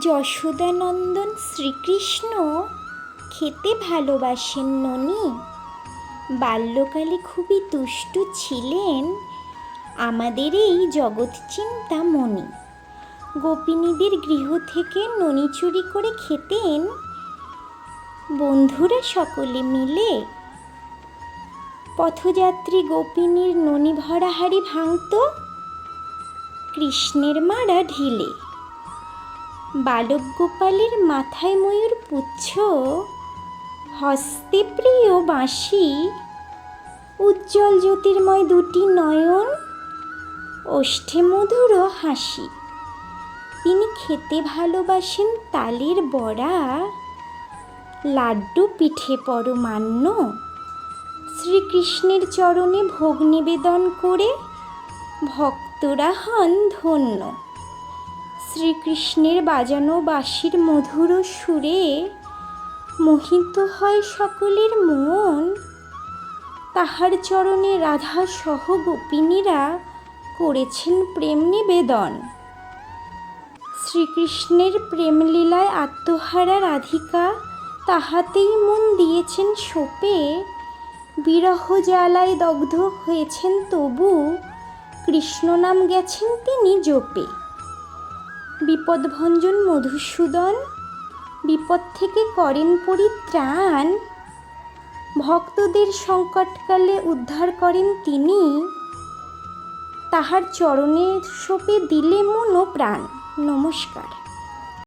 যশোদানন্দন শ্রীকৃষ্ণ খেতে ভালোবাসেন ননি। বাল্যকালে খুবই দুষ্টু ছিলেন আমাদের এই জগৎ চিন্তামণি গোপিনীদের গৃহ থেকে ননি চুরি করে খেতেন। বন্ধুরা সকলে মিলে পথযাত্রী গোপিনীর ননি ভরা হাড়ি ভাঙত। কৃষ্ণের মারা ঢিলে। বালক গোপালের মাথায় ময়ূর পুচ্ছ হস্তে প্রিয় বাঁশি, উজ্জ্বল জ্যোতির্ময় দুটি নয়ন, ওষ্ঠে মধুর হাসি। তিনি খেতে ভালোবাসেন তালের বড়া, লাড্ডু পিঠে পরমান্ন, শ্রীকৃষ্ণের চরণে ভোগ নিবেদন করে ভক্তরা হন ধন্য। শ্রীকৃষ্ণের বাজানো বাঁশির মধুর সুরে মোহিত হয় সকলের মন। তাহার চরণে রাধা সহ গোপিনীরা করেছেন প্রেম নিবেদন। শ্রীকৃষ্ণের প্রেমলীলায় আত্মহারা রাধিকা তাহাতেই মন দিয়েছেন সোপে বিরহ জ্বালায় দগ্ধ হয়েছেন তবু কৃষ্ণ নাম গেছেন তিনি জপে। বিপদভঞ্জন মধুসূদন, বিপদ থেকে করেন পরিত্রাণ, ভক্তদের সংকটকালে উদ্ধার করেন তিনি। তাহার চরণের সোপে দিলে মনো প্রাণ নমস্কার।